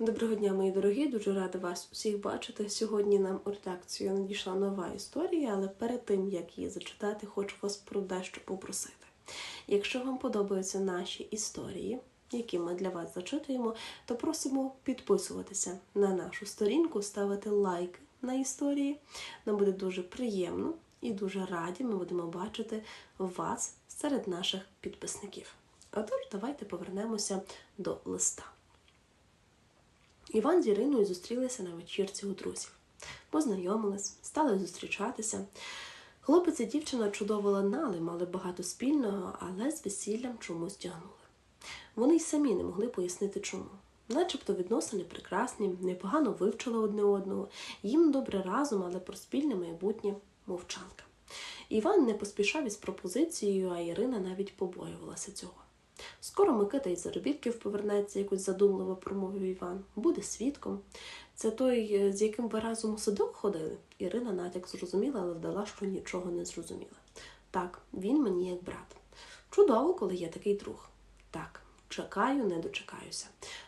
Доброго дня, мої дорогі, дуже рада вас усіх бачити. Сьогодні нам у редакцію надійшла нова історія, але перед тим як її зачитати, хочу вас про дещо попросити. Якщо вам подобаються наші історії, які ми для вас зачитуємо, то просимо підписуватися на нашу сторінку, ставити лайки на історії. Нам буде дуже приємно і дуже раді ми будемо бачити вас серед наших підписників. Отож, давайте повернемося до листа. Іван з Іриною зустрілися на вечірці у друзів. Познайомились, стали зустрічатися. Хлопець і дівчина чудово линали, мали багато спільного, але з весіллям чомусь тягнули. Вони й самі не могли пояснити чому. Начебто відносини прекрасні, непогано вивчили одне одного, їм добре разом, але про спільне майбутнє мовчанка. Іван не поспішав із пропозицією, а Ірина навіть побоювалася цього. Скоро Микита із заробітків повернеться, якось задумливо промовив Іван. Буде свідком. Це той, е, з яким ви разом у садок ходили? Ірина натяк зрозуміла, але вдала, що нічого не зрозуміла. Так, він мені як брат. Чудово, коли є такий друг. Так, чекаю, не дочекаюся.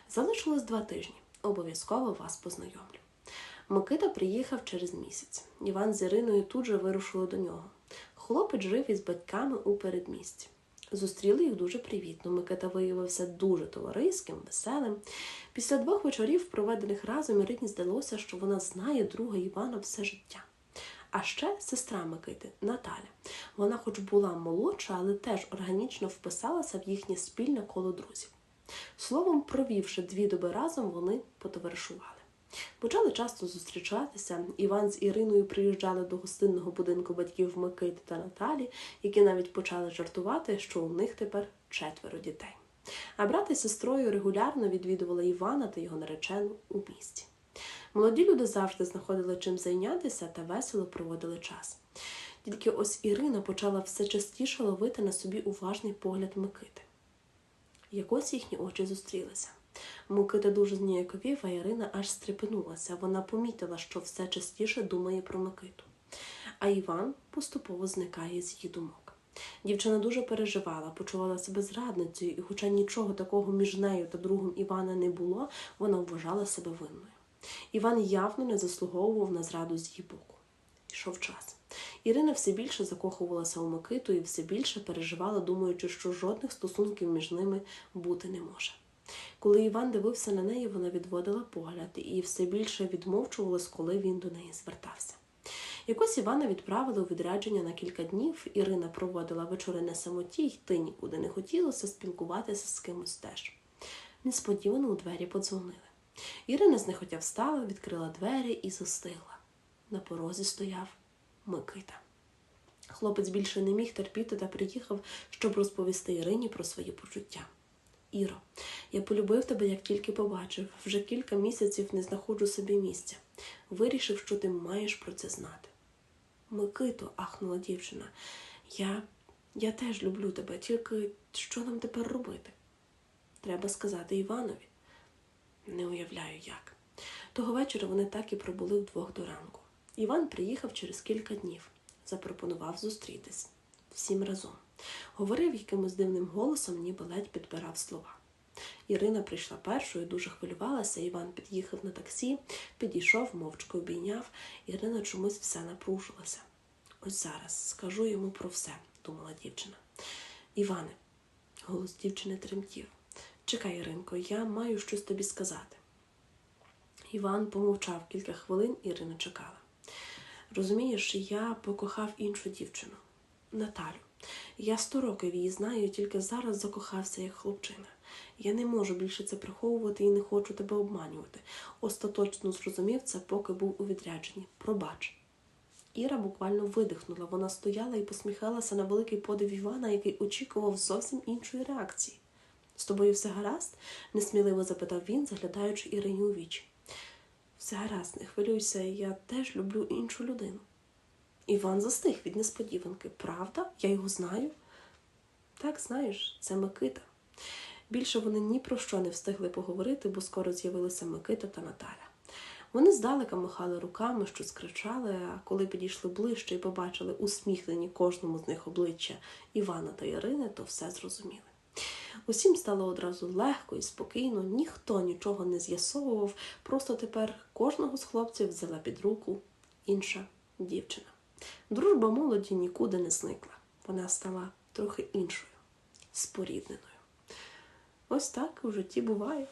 Залишилось два тижні. Обов'язково вас познайомлю. Микита приїхав через місяць. Іван з Іриною тут же вирушили до нього. Хлопець жив із батьками у передмісті. Зустріли їх дуже привітно. Микита виявився дуже товариським, веселим. Після двох вечорів, проведених разом, Ірині здалося, що вона знає друга Івана все життя. А ще сестра Микити Наталя. Вона, хоч була молодша, але теж органічно вписалася в їхнє спільне коло друзів. Словом, провівши дві доби разом, вони потоваришували. Почали часто зустрічатися. Іван з Іриною приїжджали до гостинного будинку батьків Микити та Наталі, які навіть почали жартувати, що у них тепер четверо дітей. А брат із сестрою регулярно відвідували Івана та його наречену у місті. Молоді люди завжди знаходили чим зайнятися та весело проводили час. Тільки ось Ірина почала все частіше ловити на собі уважний погляд Микити. Якось їхні очі зустрілися. Микита дуже зніяковів, а Ірина аж стрепенулася. Вона помітила, що все частіше думає про Микиту. А Іван поступово зникає з її думок. Дівчина дуже переживала, почувала себе зрадницею, і, хоча нічого такого між нею та другом Івана не було, вона вважала себе винною. Іван явно не заслуговував на зраду з її боку. Ішов час. Ірина все більше закохувалася у Микиту і все більше переживала, думаючи, що жодних стосунків між ними бути не може. Коли Іван дивився на неї, вона відводила погляд і все більше відмовчувалась, коли він до неї звертався. Якось Івана відправили у відрядження на кілька днів. Ірина проводила вечори на самоті, йти нікуди не хотілося спілкуватися з кимось теж. Несподівано у двері подзвонили. Ірина знехотя встала, відкрила двері і застигла. На порозі стояв Микита. Хлопець більше не міг терпіти та приїхав, щоб розповісти Ірині про свої почуття. Іро, я полюбив тебе, як тільки побачив. Вже кілька місяців не знаходжу собі місця. Вирішив, що ти маєш про це знати. Микито, ахнула дівчина, я я теж люблю тебе, тільки що нам тепер робити? Треба сказати Іванові. Не уявляю, як. Того вечора вони так і пробули вдвох до ранку. Іван приїхав через кілька днів, запропонував зустрітись всім разом. Говорив якимось дивним голосом, ніби ледь підбирав слова. Ірина прийшла першою, дуже хвилювалася. Іван під'їхав на таксі, підійшов, мовчки обійняв. Ірина чомусь все напружилася. Ось зараз скажу йому про все, думала дівчина. Іване, голос дівчини тремтів. Чекай, Іринко, я маю щось тобі сказати. Іван помовчав кілька хвилин, Ірина чекала. Розумієш, я покохав іншу дівчину Наталю. Я сто років її знаю, тільки зараз закохався як хлопчина. Я не можу більше це приховувати і не хочу тебе обманювати. Остаточно зрозумів це, поки був у відрядженні. Пробач. Іра буквально видихнула. Вона стояла і посміхалася на великий подив Івана, який очікував зовсім іншої реакції. З тобою все гаразд? несміливо запитав він, заглядаючи Ірині у вічі. Все гаразд, не хвилюйся, я теж люблю іншу людину. Іван застиг від несподіванки. Правда? Я його знаю? Так, знаєш, це Микита. Більше вони ні про що не встигли поговорити, бо скоро з'явилися Микита та Наталя. Вони здалека махали руками, що скричали, а коли підійшли ближче і побачили усміхнені кожному з них обличчя Івана та Ірини, то все зрозуміли. Усім стало одразу легко і спокійно, ніхто нічого не з'ясовував, просто тепер кожного з хлопців взяла під руку інша дівчина. Дружба молоді нікуди не зникла. Вона стала трохи іншою, спорідненою. Ось так у житті буває.